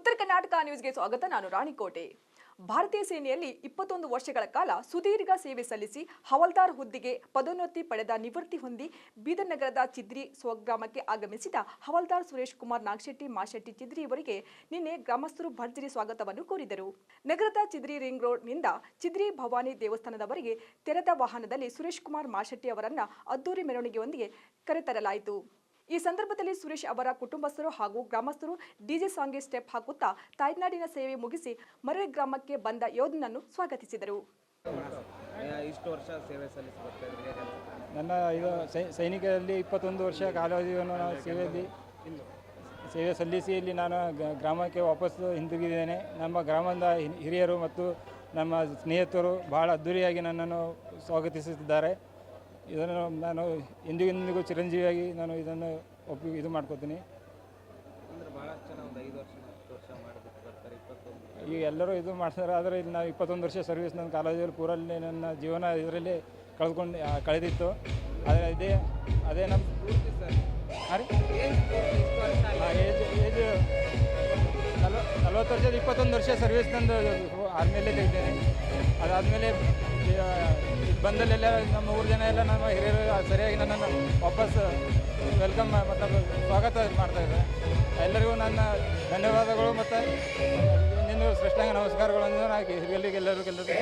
ಉತ್ತರ ಕರ್ನಾಟಕ ನ್ಯೂಸ್ಗೆ ಸ್ವಾಗತ. ನಾನು ರಾಣಿಕೋಟೆ. ಭಾರತೀಯ ಸೇನೆಯಲ್ಲಿ ಇಪ್ಪತ್ತೊಂದು ವರ್ಷಗಳ ಕಾಲ ಸುದೀರ್ಘ ಸೇವೆ ಸಲ್ಲಿಸಿ ಹವಲ್ದಾರ್ ಹುದ್ದೆಗೆ ಪದೋನ್ನತಿ ಪಡೆದ ನಿವೃತ್ತಿ ಹೊಂದಿ ಬೀದರ್ ನಗರದ ಚಿದ್ರಿ ಸ್ವಗ್ರಾಮಕ್ಕೆ ಆಗಮಿಸಿದ ಹವಲ್ದಾರ್ ಸುರೇಶ್ ಕುಮಾರ್ ನಾಗಶೆಟ್ಟಿ, ಮಾಶೆಟ್ಟಿ ಚಿದ್ರಿ ಅವರಿಗೆ ನಿನ್ನೆ ಗ್ರಾಮಸ್ಥರು ಭರ್ಜರಿ ಸ್ವಾಗತವನ್ನು ಕೋರಿದರು. ನಗರದ ಚಿದ್ರಿ ರಿಂಗ್ ರೋಡ್ನಿಂದ ಚಿದ್ರಿ ಭವಾನಿ ದೇವಸ್ಥಾನದವರೆಗೆ ತೆರೆದ ವಾಹನದಲ್ಲಿ ಸುರೇಶ್ ಕುಮಾರ್, ಮಾಶೆಟ್ಟಿ ಅವರನ್ನು ಅದ್ದೂರಿ ಮೆರವಣಿಗೆಯೊಂದಿಗೆ ಕರೆತರಲಾಯಿತು. ಈ ಸಂದರ್ಭದಲ್ಲಿ ಸುರೇಶ್ ಅವರ ಕುಟುಂಬಸ್ಥರು ಹಾಗೂ ಗ್ರಾಮಸ್ಥರು ಡಿಜೆ ಸಾಂಗ್ಗೆ ಸ್ಟೆಪ್ ಹಾಕುತ್ತಾ ತಾಯ್ನಾಡಿನ ಸೇವೆ ಮುಗಿಸಿ ಮರಳಿ ಗ್ರಾಮಕ್ಕೆ ಬಂದ ಯೋಧನನ್ನು ಸ್ವಾಗತಿಸಿದರು. ಇಷ್ಟು ವರ್ಷ ಸೇವೆ? ನನ್ನ ಇದು ಸೈ ಸೈನಿಕರಲ್ಲಿ ಇಪ್ಪತ್ತೊಂದು ವರ್ಷ ಕಾಲಾವಧಿಯನ್ನು ನಾನು ಸೇವೆಯಲ್ಲಿ ಸೇವೆ ಸಲ್ಲಿಸಿ ಇಲ್ಲಿ ನಾನು ಗ್ರಾಮಕ್ಕೆ ವಾಪಸ್ ಹಿಂದಿರುಗಿದ್ದೇನೆ. ನಮ್ಮ ಗ್ರಾಮದ ಹಿ- ಹಿರಿಯರು ಮತ್ತು ನಮ್ಮ ಸ್ನೇಹಿತರು ಬಹಳ ಅದ್ಧೂರಿಯಾಗಿ ನನ್ನನ್ನು ಸ್ವಾಗತಿಸುತ್ತಿದ್ದಾರೆ. ಇದನ್ನು ನಾನು ಎಂದಿಗೆಂದಿಗೂ ಚಿರಂಜೀವಿಯಾಗಿ ನಾನು ಇದನ್ನು ಒಪ್ಪಿ ಇದು ಮಾಡ್ಕೋತೀನಿ. ಅಂದ್ರೆ ಭಾಳಷ್ಟು ಜನ ಒಂದು ಐದು ವರ್ಷ ಹತ್ತು ವರ್ಷ ಮಾಡಿಬಿಟ್ಟು ಬರ್ತಾರೆ ಇಪ್ಪತ್ತೊಂದು ಈಗ ಎಲ್ಲರೂ ಇದು ಮಾಡ್ತಾರೆ ಆದರೆ ಇಲ್ಲಿ ನಾವು ಇಪ್ಪತ್ತೊಂದು ವರ್ಷ ಸರ್ವಿಸ್ ನನ್ನ ಕಾಲೇಜಲ್ಲಿ ಪೂರಲ್ಲಿ ನನ್ನ ಜೀವನ ಇದರಲ್ಲಿ ಕಳೆದುಕೊಂಡು ಕಳೆದಿತ್ತು. ಆದರೆ ಇದೇ ಅದೇ ನಮ್ಮ ಪೂರ್ತಿ ಸರ್. ಏಜ್ ಏಜ್ ನಲ್ವ ನಲ್ವತ್ತು ವರ್ಷದ ಇಪ್ಪತ್ತೊಂದು ವರ್ಷ ಸರ್ವಿಸ್ ನಂದು ಆರ್ಮಿಯಲ್ಲೇ ತೆಗ್ದೇನೆ ಅದಾದಮೇಲೆ ಬಂದಲ್ಲೆಲ್ಲ ನಮ್ಮ ಊರು ಜನ ಎಲ್ಲ ನಮ್ಮ ಹಿರಿಯರು ಸರಿಯಾಗಿ ನನ್ನನ್ನು ವಾಪಸ್ ವೆಲ್ಕಮ್ ಮತ್ತು ಸ್ವಾಗತ ಮಾಡ್ತಾ ಇದ್ದಾರೆ. ಎಲ್ಲರಿಗೂ ನನ್ನ ಧನ್ಯವಾದಗಳು ಮತ್ತು ನಿನ್ನ ಶ್ರೇಷ್ಠಾಂಗ ನಮಸ್ಕಾರಗಳನ್ನು ನಾನು ಹಿರಿಯರಿಗೆಲ್ಲರಿಗೂ ಎಲ್ಲರಿಗೂ